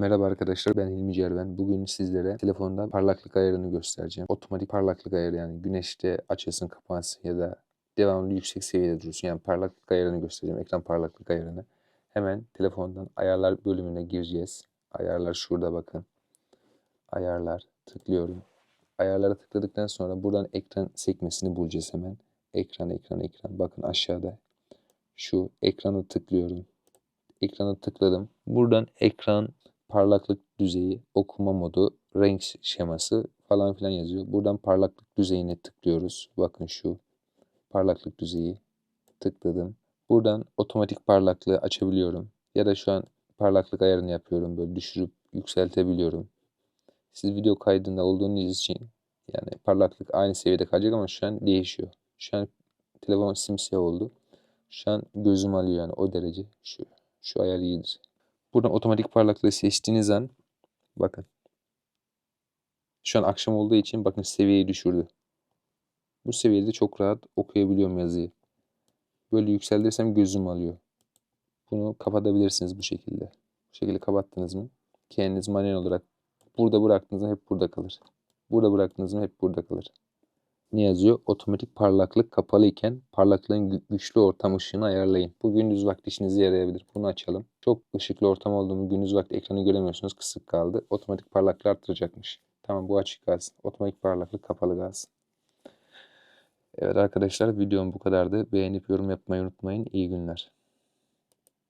Merhaba arkadaşlar ben Hilmi Cerven. Bugün sizlere telefonda parlaklık ayarını göstereceğim. Otomatik parlaklık ayarı yani güneşte açılsın kapansın ya da devamlı yüksek seviyede dursun. Yani parlaklık ayarını göstereceğim. Ekran parlaklık ayarını. Hemen telefondan ayarlar bölümüne gireceğiz. Ayarlar şurada bakın. Ayarlar tıklıyorum. Ayarlara tıkladıktan sonra buradan ekran sekmesini bulacağız hemen. Ekran ekran ekran bakın aşağıda. Şu ekranı tıklıyorum. Ekrana tıkladım. Buradan ekran parlaklık düzeyi, okuma modu, renk şeması falan filan yazıyor. Buradan parlaklık düzeyine tıklıyoruz. Bakın şu parlaklık düzeyi tıkladım. Buradan otomatik parlaklığı açabiliyorum. Ya da şu an parlaklık ayarını yapıyorum. Böyle düşürüp yükseltebiliyorum. Siz video kaydında olduğunuz için yani parlaklık aynı seviyede kalacak ama şu an değişiyor. Şu an telefon simsiyah oldu. Şu an gözüm alıyor yani o derece. Şu, şu ayar iyidir. Buradan otomatik parlaklığı seçtiğiniz an bakın. Şu an akşam olduğu için bakın seviyeyi düşürdü. Bu seviyede çok rahat okuyabiliyorum yazıyı. Böyle yükseltirsem gözüm alıyor. Bunu kapatabilirsiniz bu şekilde. Bu şekilde kapattınız mı? Kendiniz manuel olarak burada bıraktığınız mı hep burada kalır. Burada bıraktığınız mı hep burada kalır. Ne yazıyor? Otomatik parlaklık kapalı iken parlaklığın gü- güçlü ortam ışığını ayarlayın. Bu gündüz vakti işinize yarayabilir. Bunu açalım. Çok ışıklı ortam olduğunu gündüz vakti ekranı göremiyorsunuz. Kısık kaldı. Otomatik parlaklığı arttıracakmış. Tamam bu açık kalsın. Otomatik parlaklık kapalı kalsın. Evet arkadaşlar videom bu kadardı. Beğenip yorum yapmayı unutmayın. İyi günler.